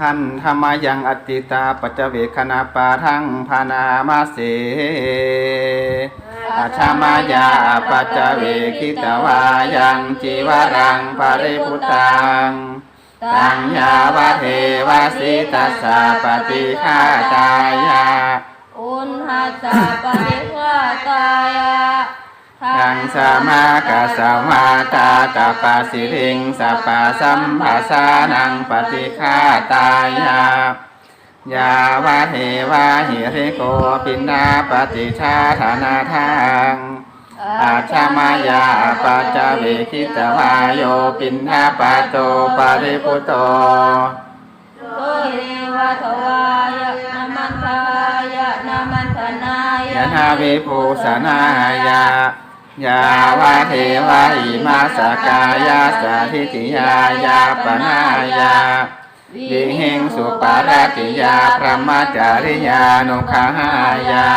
หันธรรมายังอติตาปัจเวคณาปาทังพานามาเสอาชามายาปัจเวคิตวายังจีวรังปาริพุทธังตังยาวะเทวาสิตัสสะปฏิฆาตายาอุณหัสสะปริวาตายะ ทังสามากะสาวาตาตาปาสิริงสัปะสัมภาสานังปฏิฆาตายายาวะเทวาหิริโกปินาปฏิชาธานาทังอาชามายาปัจจเวคิตวายโยปินนาปโตปาริพุโตโสเรวะทวายะนามันทายะนามันทนา ยนาวิภูสนายายาวะเทวาอิมาสกายาสาธิติยายาปนายาวิหิงสุปารติยาพระมาจาริยานุขหายา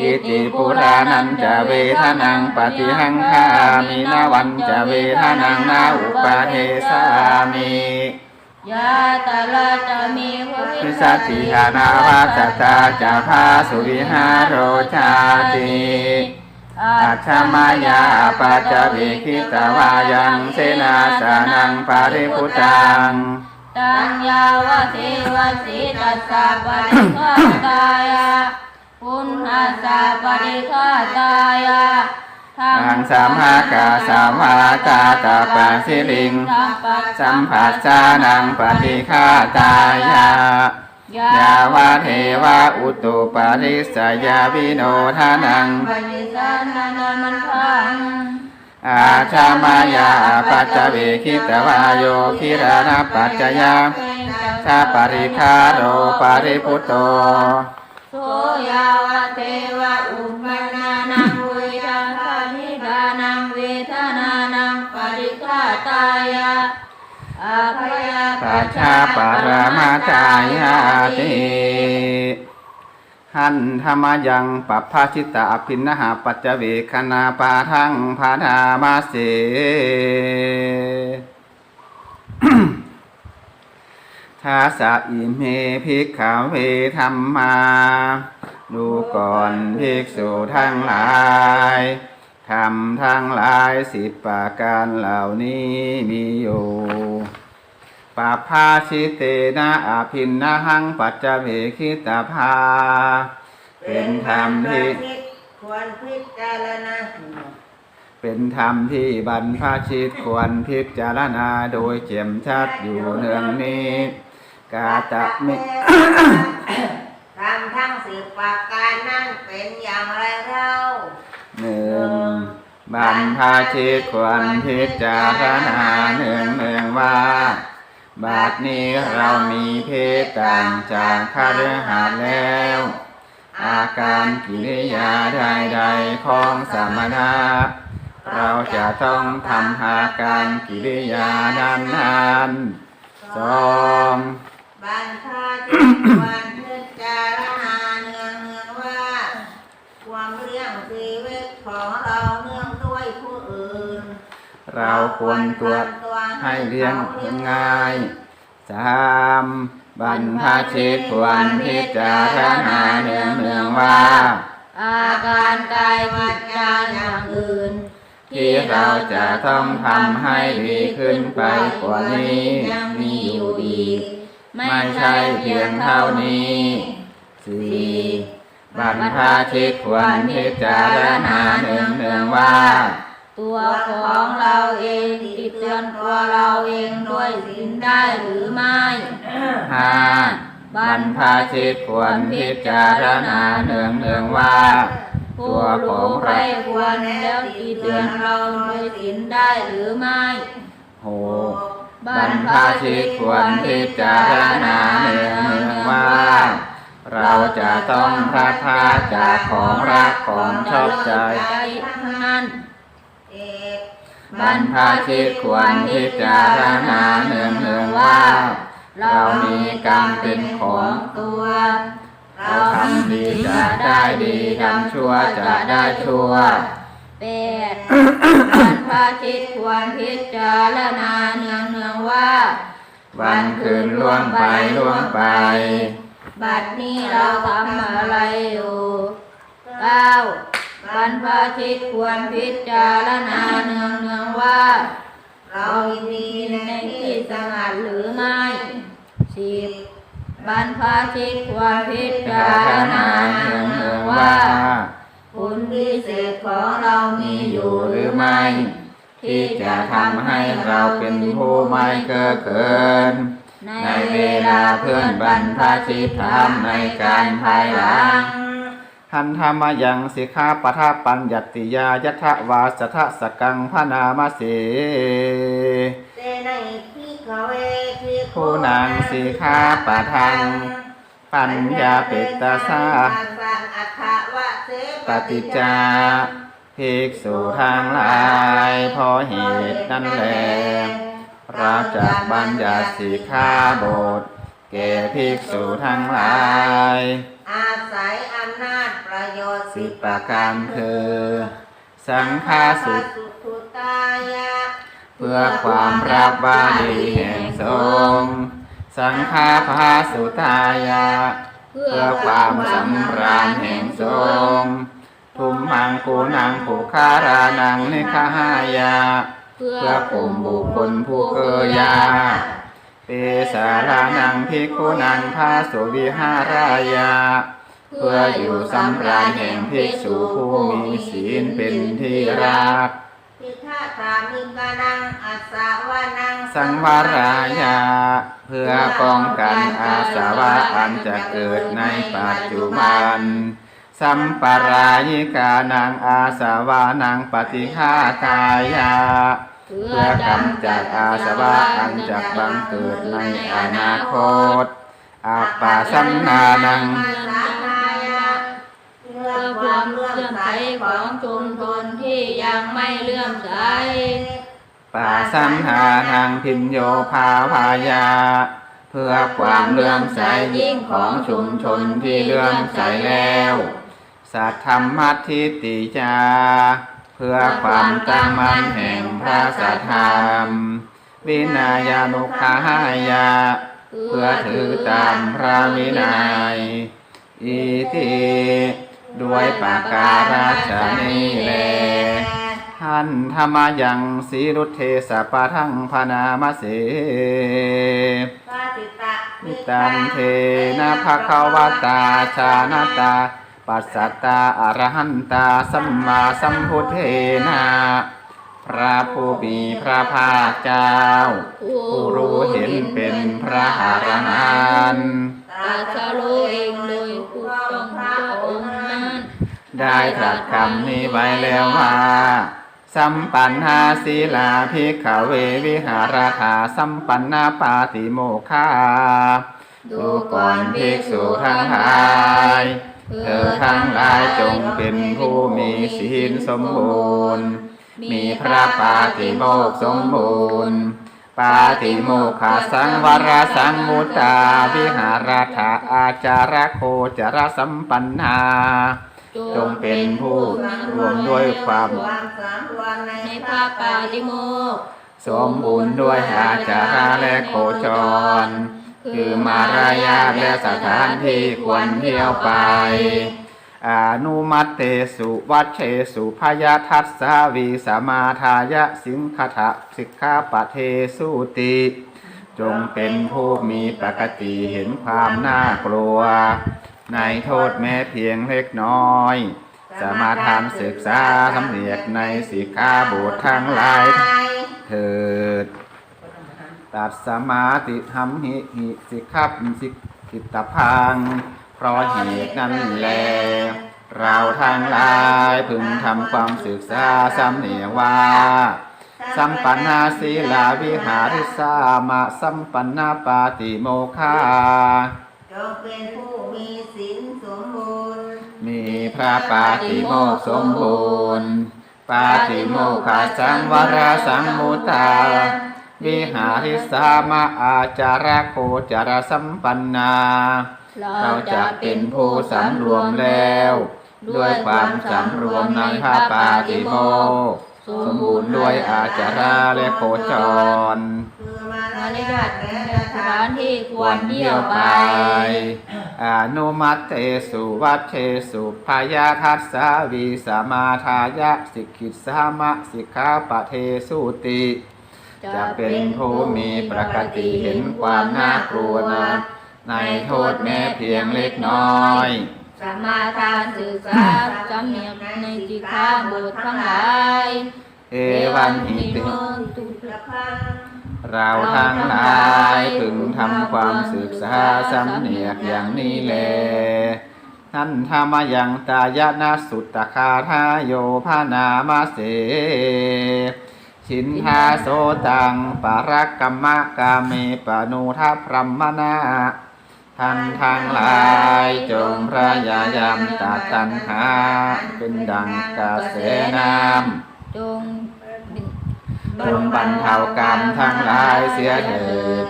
อิติปุรานันจะเวทนังปฏิหังคามินาวันจะเวทนังนาอุปาเทสามิ ยาตาลาจะมีภวิพิสัสัตตติติหานาวาสตาจะพาสุริหาโรชาติอาชามายาปัจจเวคิตวายังเสนาสานังปาริพุตังตัญญาวะเทวสิตัสสะปริฆาตายะปุณหัสสะปริฆาตายะ ทังสามหากาสามวาตาตาปาสิลิง สัมปัสสัมผัสสานังปฏิฆาตายายาวาเทวาอุตุปาริสยาวิโนทานังอาชามายาปัจจเวคิตวายโยคิรานาปัจจยาชาปริคาโรปาริพุตโต โสยาวะเทวะอุปนานังเวทาคานิดานังเวทนานังปริฆาตายะอาภยาปัจชาปรมาจายาติหันธรรมยังปัปภาชิตาอภินหาปัจเวคณาปาทังพานามาเสาสะอิเมภิกขเวธรรมา ดูก่อนภิกษุทั้งหลายทำทั้งหลายสิบประการเหล่านี้มีอยู่ปาพาชิเตนะอภินนะหังปัจจเวคิตาภา เป็นธรรมที่ควรพิจารณาเป็นธรรมที่บรรพชิตควรพิจารณาโดยเจียมชัดอยู่เนืองนี้ กาตะมิทำทั้งสิบประการนั่นเป็นอย่างไรเล่าหนึ่งบรรพชิตควรพิจารณาเนืองเนืองว่าบัดนี้เรามีเพศต่างจากคาฤหัสถ์แล้ว อาการกิริยาใดๆของสมณะเราจะต้องทำอาการกิริยานั้นๆสอง บรรพชิตควรพิจารณาเนืองเนืองว่า ความเลี้ยงชีวิตของเราเนื่องด้วยผู้อื่น เราควรตรวจให้เลี้ยงง่ายสามบรรพชิตควรพิจารณาเนืองเนืองว่า อาการกายจิตใจอย่างอื่น ที่เราจะต้องทำให้ดีขึ้นไปกว่านี้ยังมีอยู่อีก ไม่ใช่เพียงเท่านี้สี่บรรพชิตควรพิจารณาเนืองเนืองว่า ตัวของเราเองติดเตือนตัวเราเองด้วยศีลได้หรือไม่ห้าบรรพชิตควรพิจารณาเนืองเนืองว่าผู้รู้ใครควรแล้วติดเตือนเราด้วยศีลได้หรือไม่หก บรรพชิตควรพิจารณาเนืองเนืองว่า เราจะต้องพลาดพาจากของรักของชอบใจนั้นบรรพชิตควรพิจารณาเนืองเนืองว่า เรามีกรรมเป็นของตัวเราทำดีจะได้ดีทำชั่วจะได้ชั่ว แปดบรรพชิตควรพิจารณาเนืองเนืองว่า วันคืนล่วงไปล่วงไป บัดนี้เราทำอะไรอยู่เก้าบรรพชิตควรพิจารณาเนืองเนืองว่า เราดีในที่สงัดหรือไม่สิบบรรพชิตควรพิจารณาเนืองเนืองว่า คุณพิเศษของเรามีมีออยู่ยู่หหรืรืออไม่ไม่ ที่จะทำให้เราเป็นผู้ไม่เก้อเกิน ในเวลาเพื่อนบรรพชิตทำในการภายหลังหันธรรมยังสิกขาปทาปัญญัติยายัทะวาสทะสกังพนามเสเตในพิกเวทิผู้นางสีขาปะทัง ปัญญาเปตตาสาอัฏฐวะเสปฏิจจาภิกษุทางหลายเพอเหตุนั้นแลเราจะบัญญัติสีขาบทแก่ภิกษุทั้งหลาย อาศัยอำนาจประโยชน์สิบประการคือ สังฆาสุสุทุตายะ เพื่อความรับว่าดีแห่งสงฆ์ สังฆาภาสุตายะ เพื่อความสำราญแห่งสงฆ์ทุมหังกูนังผูคารานังนิคหายะ เพื่เพื่ออข่มบุคคลผู้เกยาเปสารานังพิกขุนังพาสุวิหารายะ เพื่ออยู่สำราญแห่งภิกษุผู้มีศีลเป็นที่รัก พิทาสามิกานังอัสาวานังสังวรายา เพื่อป้องกันอาสวะอันจะเกิดในปัจจุบัน สัมปรายิกานังอาสวานังปฏิฆากายา เพื่อกำจัดอาสวะอันจะบังเกิดในอนาคตอาปาสัมนานัง ความมควเลื่เลื่อมใสของชุมชนที่ยังไม่เลื่อมใสปาสันหาทางพินโยภาพายา เพื่อความเลื่อมใสยิ่งของชุมชนที่เลื่อมใสแล้ว สัทธรรมัทิติจา เพื่อความตั้งมั่นแห่งพระสัทธรรม วินัยานุขายา เพื่อถือตามพระวินัยอีติ ด้วยปากการาชนี้แลท่านธรรมยังสีรุเทสะปะทังพนามเสปาติตะนิตังเทนะภะคะวะตาชาณตา ปัสสัตตาอรหันตาสัมมาสัมพุทเทนะพระผู้มีพระภาคเจ้า ผู้รู้เห็นเป็นพระอรหันต์ตรัตรัสรู้เองโดย ได้ตรัสคำนี้ไว้แล้วว่าสัมปันหาศีลาภิกขเววิหารธาสัมปันนาปาติโมคาดูก่อนภิกษุทั้งหลายเธอทั้งหลายจงเป็นผู้มีศีลสมบูรณ์ มีพระปาติโมกสมบูรณ์ ปาติโมกขาสังวรสังมุตตาวิหารธาอาจารโคจรสัมปันนา จงเป็นผู้รวมด้วยความความสามวันในพภาระคปาปาติโมกสมบูรณ์ด้วยอาจาระและโคจร คือมารยาและสถานที่ควรเที่ยวไป อนุมัตเตสุวัชเชสุพยาทัสสาวีสามาทายะสิงคทะสิกขาปะเทสุติ จงเป็นผู้มีปกติเห็นความน่ากลัว ในโทษแม้เพียงเล็กน้อยสมาทานศึกษาสำเนียกในสิกขาบททั้งหลายเถิด ตัดสมาติธรรมหิหิสิกขับสิกกิตพัง เพราะเหตุนั้นแล เราทั้งหลายพึงทำความศึกษาสำเนียกว่า สัมปันนาศีลาวิหาริสามะสัมปันนาปาติโมคา จงเป็นผู้มีศีลสมบูรณ์ มีพระปาติโมกข์สมบูรณ์ ปาติโมกขาสังวรสังมุตตา วิหาริสามะอาจาระโคจารสัมปันนา เราจะเป็นผู้สำรวมแล้ว ด้วยความสำรวมในพระปาติโมกข์สมบูรณ์ด้วยอาจาระและโคจรคือมา รยาทและธถานที่ควรเที่ยวไป อนุมัติเตสุวัชเชสุพยาทัสสาวีสมาทายะสิกขิสามะสิกขาปะเทสุติ จะเป็นผู้มีประกติเห็นความน่ากลัวนะในโทษแม้เพียงเล็กน้อยสมาทานศึกษาจำเนียบในจิกาบททั้งหลาย เอวันหิติโนตุละพัง เราทั้งหลายพึงทำความศึกษาสำเนียกอย่างนี้แลท่านธรรมยังตายนาสุตตคาทาโยพานามาเส ชินทาโสตังปารักกัมมะกาเมปนุทัพพรหมนาท่านทั้งหลายจงพระยายามตัดตัณหาเป็นดังกระแสน้ำจง จงบรรเทากรรมทั้งหลายเสียเถิด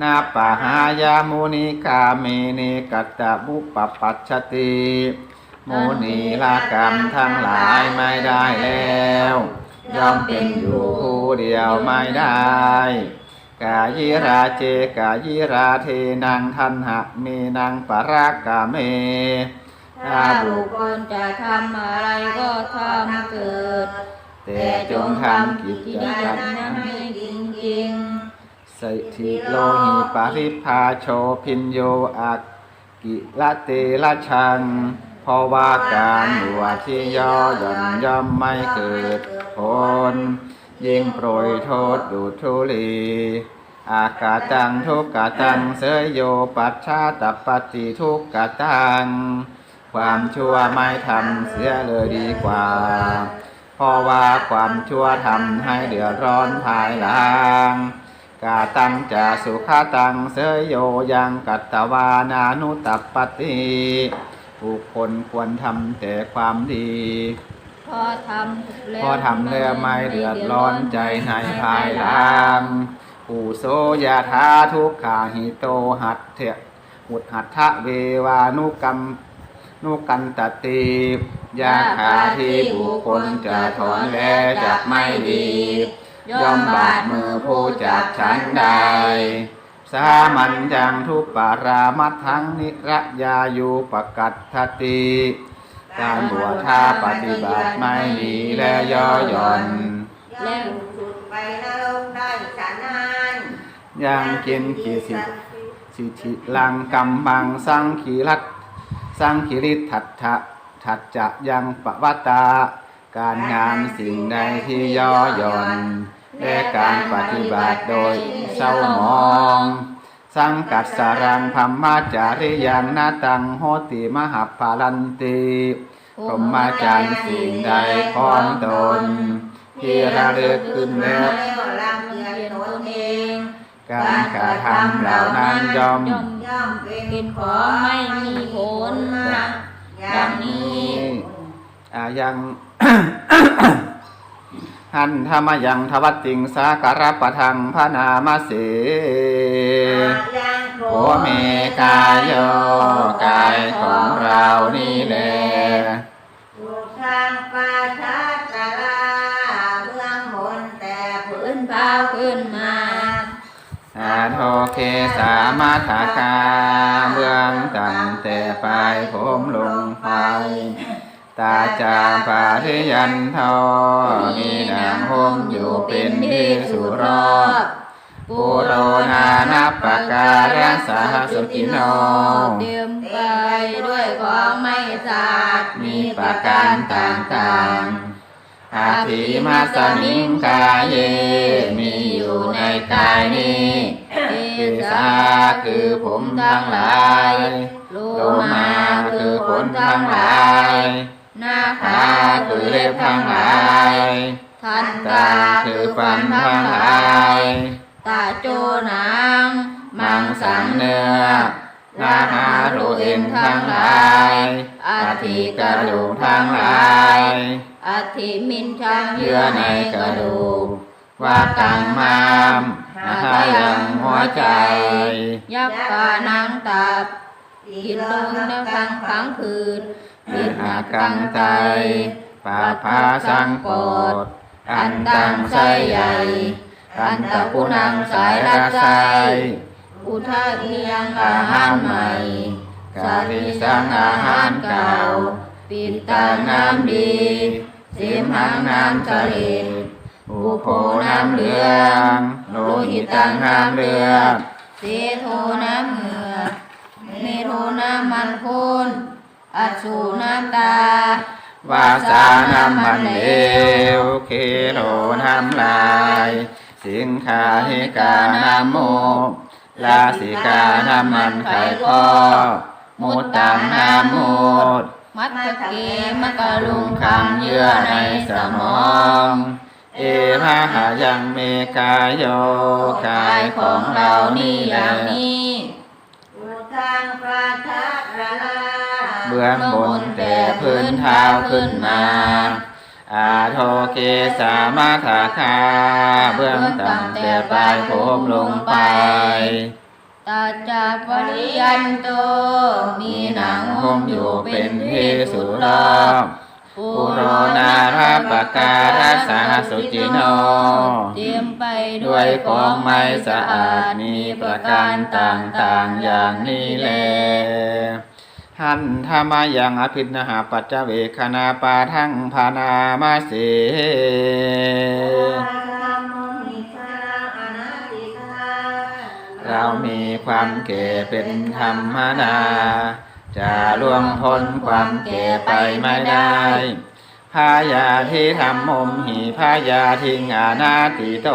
นาปหายามุนิกาเมนิกัตตะบุปปปัชชติมุนีละกรรมทั้งหลายไม่ได้แล้ว ย่อมเป็นอยู่ผู้เดียวไม่ได้ กายิราเจกายิราเทนังทันหะเมนังปรากาเมถ้าบุคคลจะทำอะไรก็ทำเกิด แต่จงทำกิจกรดีรนั้นให้จริงจริงสิทิโลหิปาริพาโชพินโยอากิละเตละชัง เพราะว่าการบวที่ย่อหย่อนย่อมไม่เกิดผลยิ่งโปรยโทษดูดทุลีอากาตังทุกกาตังเสยโยปัชชาตปฏิทุกกาตัง ความชั่วไม่ทำเสียเลยดีกว่า เพราะว่าความชั่วทำให้เดือดร้อนภายหลังกาตังจะสุขตังเสยโยยังกัตตวานานุตัปปติบุคคลควรทำแต่ความดีๆพอทำแล้วพอทำแล้วไม่เดือดร้อนใจในภายหลังอุโสยาธาทุกขาหิโตหัตเถะหุดหัตถะเววานุกรรมนุกันตติ ยาขาที่บุคคลจะถอนแล้วจะไม่ดีย่อมบาดมือผู้จับฉันใด สามัญยังทุปปารามัททั้งนิระยายุปกัตถติการบวชท่าปฏิบัติไม่ดีและย่อหย่อนย่อมสุดไปนรกได้ฉันนานยังกินกิสิสิทิลังกัมบังสังขีรัตสังขีริทัตถะ ทัตจะยังปวัตตา การงานสิ่งใดที่ย่อหย่อน และการปฏิบัติโดยเศร้ามอง สังกัดสารังพัมมาจาริยังนาตังโหติมหาภาลันติพรหมจารย์สิ่งใดของตน ที่ระลึกขึ้นแล้วลำเอียดตนเองการกระทำเหล่านั้นย่อมย่อมย่อมเป็นเป็นของไม่มีผลนะ อย่างนี้อายังหันธรรมยังทวัตติงสาการปะทังพระนามาเสยังโคโอเมกายโยกายของเรานี่แหละถูกทางปาทัตตาลาเบื้องบนแต่ผืขึ้นนเท้าขึ้นมาอาโทเคสามาถากาเบื้องต่ำแต่ปลายผมลงไป ตาจาปาริยันทอมีนางห่มอยู่เป็นที่สุรอบปุโรนานัปปะการะสหสุกิโนเตรียมไปด้วยของไม่สะอาดมีประการต่างๆอาทิมาสมิงกายเย มีอยู่ในกายนี้เอคือสาสาคือผมทั้งหลาย โลโลมามาคืคืออขขนนทั้ทั้งงหหลาลายยหน้าขาขาคืคืออเล็เล็บบทั้ทั้งงหหลาลายยทันตาตาคืคืออฟัฟันนทั้ทั้งงหหลาลายยตาโจหนางมังสังเนื้อนาหารูเอ็นทั้งหลายอาทิกกระระดูดูกกทั้ทั้งงหหลาลายยอาทิมินชังเยื่เยื่ออในในกกระระดูดูกกว่ากังมามหายังหัวใจ ยับกานังตับ กินลงในกลางขังคืนปิหากังไตปาพาสังโกดอันตังไสใหญ่อันตะปุนังสายรักไสอุพุทธะเอียงอาหารใหม่สาริสังอาหารเก่า ปิดตาน้ำดีเสมหังน้ำสลิดอุโพน้ำเหลืองโลหิตังน้ำเลือดเสโทน้ำเหงื่อ เมโทน้ำมันคูนอัจสูน้ำตาวาสาน้ำมันเลวเคโรน้ำลาย สิงคาหิกาน้ำโมกลาสิกาน้ำมันไข่คอมุตตังน้ำมูดมัตตะเกมกะลุงคำเยื่อในสมอง เอภาหายังเมกายโยกายของเรานี่แหละนี้ังปาทะระลาเบื้องบนแต่พื้นเท้าขึ้นมาอาโทเกสามาคาคา เบื้องต่ำแต่ปลายผมลงไปตาจาปริยันโต มีหนังห่มอยู่เป็นเที่สุดรรอบ ปุโรนาราปการัสาสุจิโน เตรียมไปด้ด้ววยยขขอองงไม้ไม้สะสะอาอาดดมีมีปประระกาการรต่ต่าางงๆๆออย่างนี้นี้แลแล หันธรรมายังอภินหาปัจจเวคณาปาทั้งพานามาเส เรามีความแก่เป็นธรรมนา จะล่วงพ้นความแก่ไปไม่ได้พายาที่ทำมมหีพายาทิงอานาติโต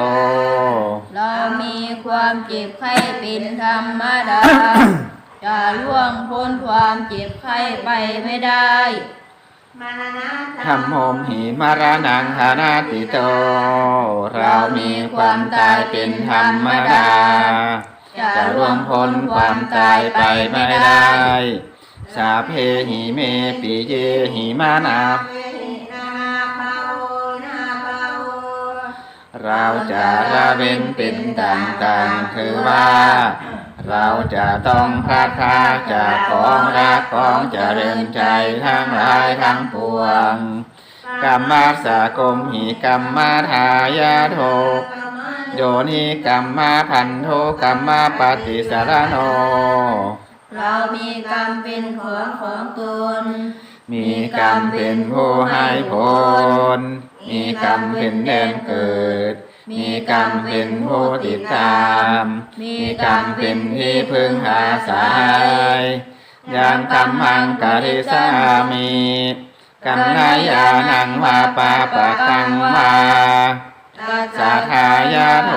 เรามีความเจ็บไข้เป็นธรรมดา จะล่วงพ้นความเจ็บไข้ไปไม่ได้ทำโมมหิมารานังหานาติโต เรามีความตายเป็นธรรมดา จะล่วงพ้นความตายไปไม่ได้ สาเพหิเมปิเยหิมานาเราจะละเว้นเป็นต่างๆคือว่า เราจะต้องพลาดพลาจากของรักของเจริญใจทั้งหลายทั้งปวงกรรมาสากมหิกรรมาทายาโทโยนิกรรมาพันโทกรรมาปฏิสารโน เรามีกรรมเป็นของของตน มีกรรมเป็นผู้ให้ผล มีกรรมเป็นแดนเกิด มีกรรมเป็นผู้ติดตาม มีกรรมเป็นที่พึ่งอาศัยยังกรรมังกริสามีกรรมนายานังวาปาปะกังวาสาทายาโท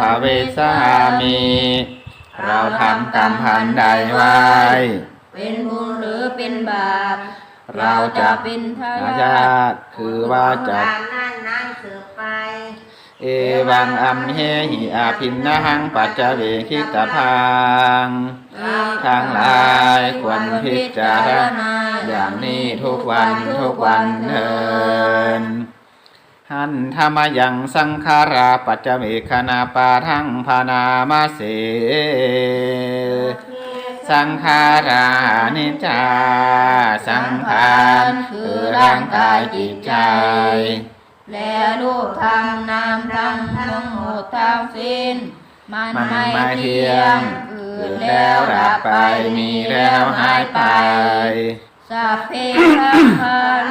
ภเวสามี เราทำกรรมพันใดไว้ เป็นบุญหรือเป็นบาป เราจะเป็นทาอาญาญาติตคือว่าจะนั่นนั่งสืบไปเอวังอัมเหหิอาพินนะหังปัจจเวคิตพังทั้งหลายควรพิจารณาอย่างนี้ทุกวันทุกวันเถิน หันธรรมยังสังขาราปัจจเวคณาปาทั้งพานามาเส สังขารานิจจา สังขารคือร่างกายจิตใจและรูปธรรมนามธรรมทั้งหมดทั้งสิ้น มันมันไม่ไม่เที่เที่ยยงงเกิเกิดดแล้แล้ววดัดับบไปไปมีมีแล้แล้ววหาหายยไปไปสัพเพสังขาร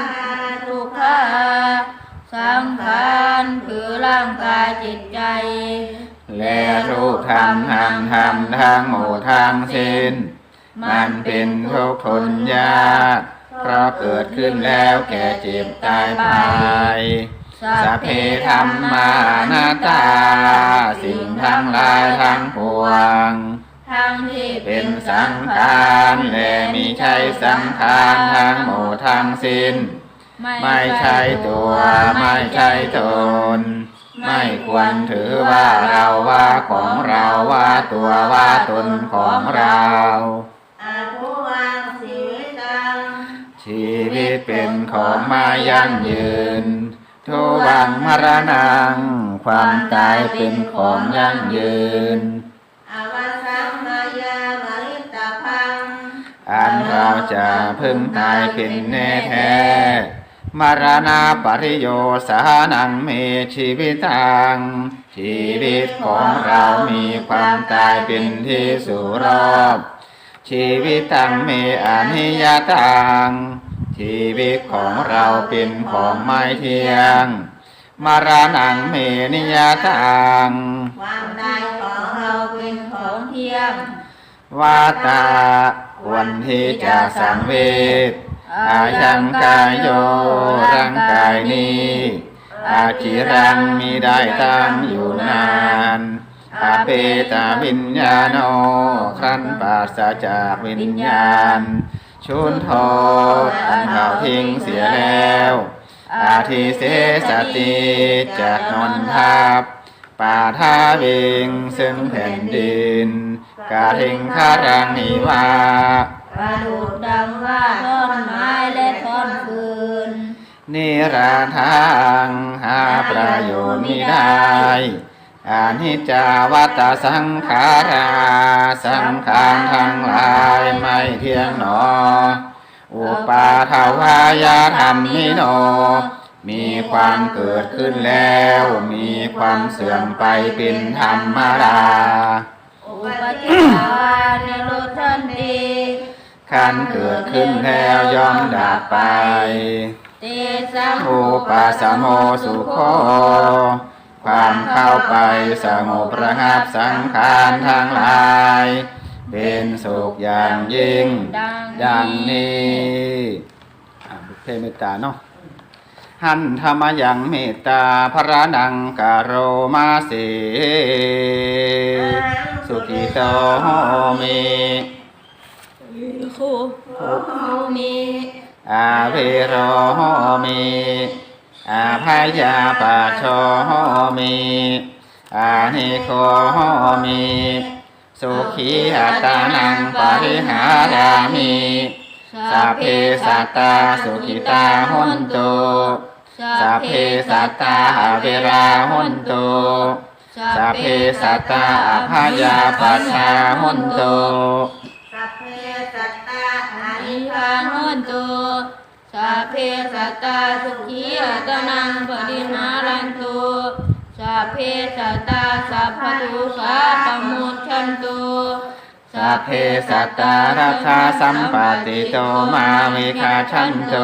ทุกขา สังขารคือร่างกายจิตใจ และรูปธรรมธรรมธรรมทั้งหมดทั้งสิ้น มันเป็นทุกข์ทนยากเพราะเกิดขึ้นแล้วแก่เจ็บตายไปสัพเพธรรมานาตา สิ่งทั้งหลายทั้งปวง ทั้งที่เป็นสังขารและมีใช่สังขารทั้งหมดทั้งสิ้น ไม่ใช่ตัวไม่ใช่ตน ไม่ควรถือว่าเราว่าของเราว่าตัวว่าตนของเราอาภูวังสีวิตังชีวิตเป็นของมายั่งยืนทุวังมรณัง ความตายเป็นของยั่งยืนอวสัมมายามริตพังอันเราจะพึงตายเป็นแน่แท้ มรณาปริโยสานังเมชีวิตัง ชีวิตของเรามีความตายเป็นที่สู่รอบชีวิตตังเมอนิยตัง ชีวิตของเราเป็นของไม่เที่ยง มรณังเมนิยตัง ความตายของเราเป็นของเที่ยงวาตาควรที่จะสังเวช อายังกายโยร่างกายนี้อาจิรังมีได้ตั้งอยู่นานอาเปตาวิญญาโนครั้นปราศจากวิญญาณ ชุนโทษอันเขาทิ้งเสียแล้ว อาทิเสสติจากนนทับป่าท่าเวงซึ่งแผ่นดิน กาทิงคารังนิวา ประดุดดังว่าท่อนไม้และท่อนฟืนนิราทางหาประโยชน์มิได้อานิจจาวัตสังขาราสังขารทั้งหลายไม่เที่ยงหนอ อุปาทวายาธรรมนิโน มีความเกิดขึ้นแล้ว มีความเสื่อมไปเป็นธรรมดาอุปจิตาวานิโรธันติ ขันเกิดขึ้นแล้วย่อมดับไปเตสังอุปาสโมสุโคความเข้าไปสงบระงับสังขารทั้งหลาย เป็นสุขอย่างยิ่ง ดังนี้อ่าบุพเพเมตตาเนาะหันธรรมยังเมตตาพระนังกาโรมาเสสุขิโตเม คูมีอาเวโรเมอาพยาปาโชเมอานิโคเมสุขีอัตานังปริหารามิสัพเพสัตตาสุขิตาหุนตุสัพเพสัตตาอเวราหุนตุสัพเพสัตตาอภยาปัชชาหุนตุ สัพเพสัตตาอา อา นินิพัพังโนตุสัพเพสัตตาสุขีอัตนังปรินารันตุสัพเพสัตตาสัพพทุสาปมุชชันตุสัพเพสัตตารัธาสัมปติโตมาวิคาชันโต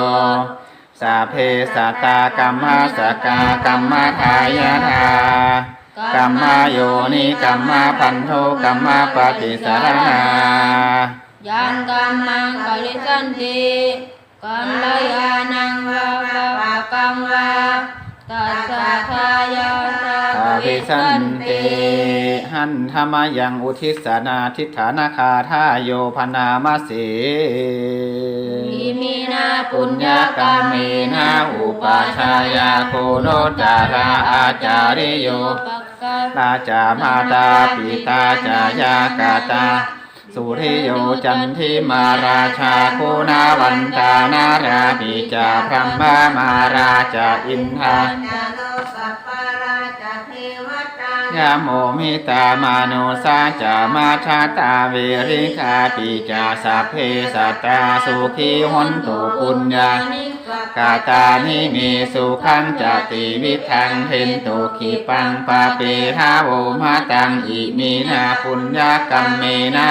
สัพเพสัตตากัมมาสกากัมมาทายาทากัมมโยนิกัมมพันโทกัมมปฏิสารนา ยันกัมมังกลิสันติกัลยานังวะวะวะกังวะตัสสะทายาตาสาวิภิสัสันนติติหันธรรมยังอุทิศนาทิฏฐานาคาทาโยพนามาสีอิมินาปุปุญญญาญากกรรรรเมเมนะนะอุอุปปาาชาชายาาโคโคโนโนจาจาราราอาอาจาจาริริโยโยราจามาตาปิตาจายากาตา สุริโยจันทิมาราชาคูนาวันตานาราปิจาพรหมมาราจาอินทาจาโลสัปปาราจาเทวตายาโมมิตามาโนสาจามาชาตาเวริคาปิจาสัพเพสัตตาสุขีหนตุปุญญากาตานิมีสุขังจติวิทังเห็นตุขีปังปาเปหาโวมาตังอิมีนาปุญญากรรมเมนะ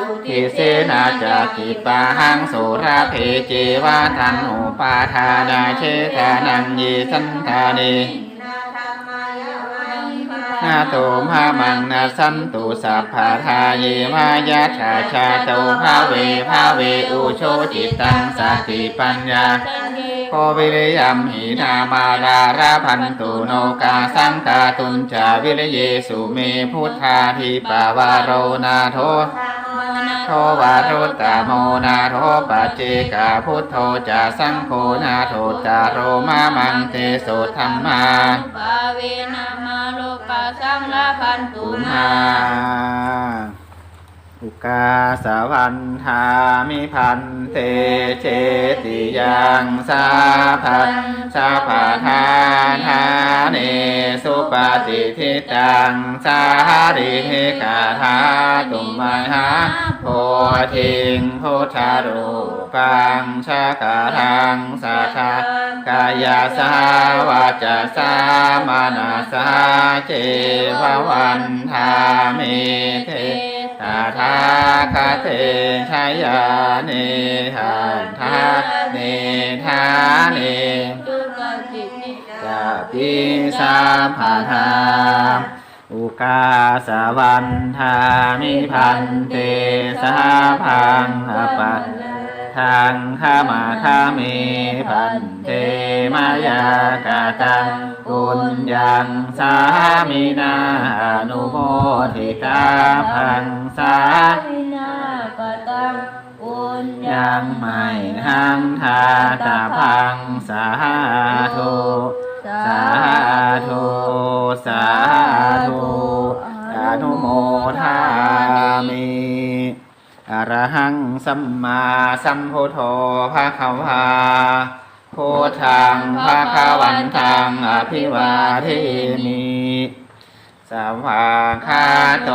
อุทิเสนาจากิกิปาหังโสราเพเจวาทันโหปาทานาเชทานังเยสันทานีนาธรรมายาวานิพานาโตภามังนาสันตุสัพพาทาเยวายาชาชาโตภาเวภาเวอุโชจิตตังสติปัญญา โควิริยัมหินามาลาราพันตุโนกาสังกาตุนจาวิริเยสุเมพุทธาทิปาวาโรนาโทโทวารุตตโมนาโทปัจเจกาพุทโธจาสังโฆนาโทจาโรมามังเตโสธรรมาปาเวนะมาโลกาสังลาพันตุมา อุกาสาวันทามิพันเตเจติยังสาพันสาภาทานาเนสุปฏิทิตังสาริกาธาตุมหาโพธิงพุทธรูปังชาคาทังสัทธากายาสาวาจาสามานาสาเจภวันทามิเท ตาทาคาเทชายาเนหันทาเนทานจุลจิตนิกาปิสาภาธาอุกาสาวันทามิพันเตสาพังอปัต ทางขามาคาเมพันเตมายากาตังกุญยังสามินาอนุโมทิตาพังสาวินากตังอุญญายังไม่หังทาตาพังสาธุสาธุสาธุอนุโมทามิ หังสัมมาสัมพุทโธภะคะวาพุทธังภะคะวันตังอภิวาเทมิสวากขาโต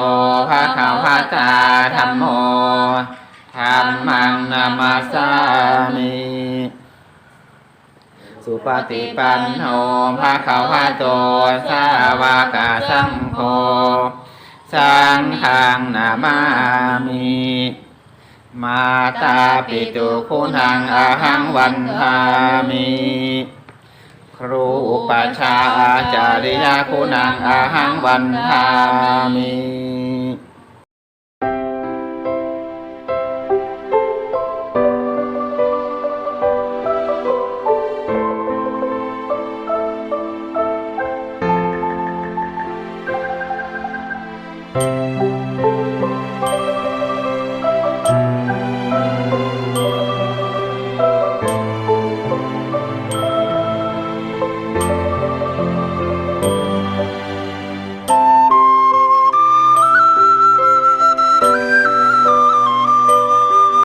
ภะคะวะตาธัมโมธัมมังนามาสามิสุปฏิปันโนภะคะวะโตสาวกสังโฆสังฆังนามามิ มาตาปิตุคุณังอาหังวันทามิครูอุปัชาอาจาริยคุณังอาหังวันทามิ